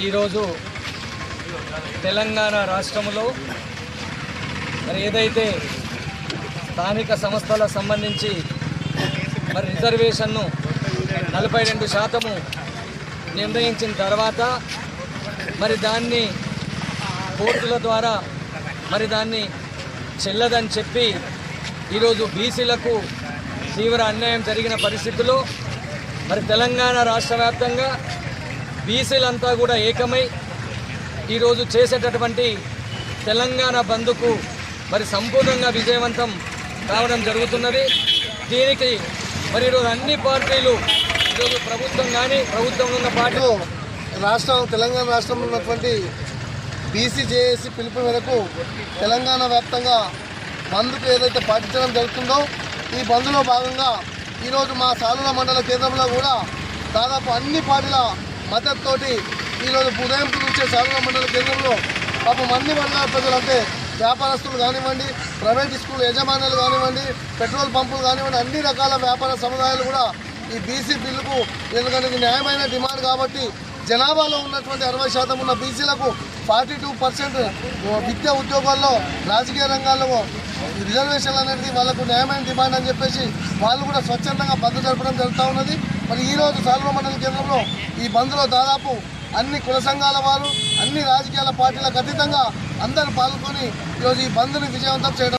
ఈరోజు తెలంగాణ రాష్ట్రంలో మరి ఏదైతే స్థానిక సంస్థల సంబంధించి మరి రిజర్వేషన్ను నలభై రెండు శాతము నిర్ణయించిన తర్వాత మరి దాన్ని కోర్టుల ద్వారా మరి దాన్ని చెల్లదని చెప్పి ఈరోజు బీసీలకు తీవ్ర అన్యాయం జరిగిన పరిస్థితుల్లో మరి తెలంగాణ రాష్ట్ర వ్యాప్తంగా బీసీలంతా కూడా ఏకమై ఈరోజు చేసేటటువంటి తెలంగాణ బంద్కు మరి సంపూర్ణంగా విజయవంతం కావడం జరుగుతున్నది. దీనికి మరి ఈరోజు అన్ని పార్టీలు ఈరోజు ప్రభుత్వం కానీ ప్రభుత్వంలో ఉన్న పార్టీ రాష్ట్రం తెలంగాణ రాష్ట్రంలో ఉన్నటువంటి బీసీజేఏసీ పిలుపు మేరకు తెలంగాణ వ్యాప్తంగా బంద్కు ఏదైతే పాటించడం జరుగుతుందో ఈ బంద్లో భాగంగా ఈరోజు మా సాలుల మండల కేంద్రంలో కూడా దాదాపు అన్ని పార్టీల మద్దతుతోటి ఈరోజు ఉదయం నుంచే సాలుల మండల కేంద్రంలో పాపం అన్ని మండల ప్రజలంటే వ్యాపారస్తులు కానివ్వండి ప్రైవేట్ స్కూల్ యజమానులు కానివ్వండి పెట్రోల్ పంపులు కానివ్వండి అన్ని రకాల వ్యాపార సముదాయాలు కూడా ఈ బీసీ బిల్లుకు ఎందుకంటే న్యాయమైన డిమాండ్ కాబట్టి జనాభాలో ఉన్నటువంటి అరవై శాతం ఉన్న బీసీలకు ఫార్టీ టూ పర్సెంట్ విద్యా ఉద్యోగాల్లో రాజకీయ రంగాల్లో రిజర్వేషన్లు అనేది వాళ్ళకు న్యాయమైన డిమాండ్ అని చెప్పేసి వాళ్ళు కూడా స్వచ్ఛందంగా బంద్ జరపడం జరుగుతూ ఉన్నది. మరి ఈ రోజు సాల్వ మండల కేంద్రంలో ఈ బంద్లో దాదాపు అన్ని కుల సంఘాల వారు అన్ని రాజకీయాల పార్టీలకు అతీతంగా అందరూ పాల్గొని ఈరోజు ఈ బంద్ని విజయవంతం చేయడం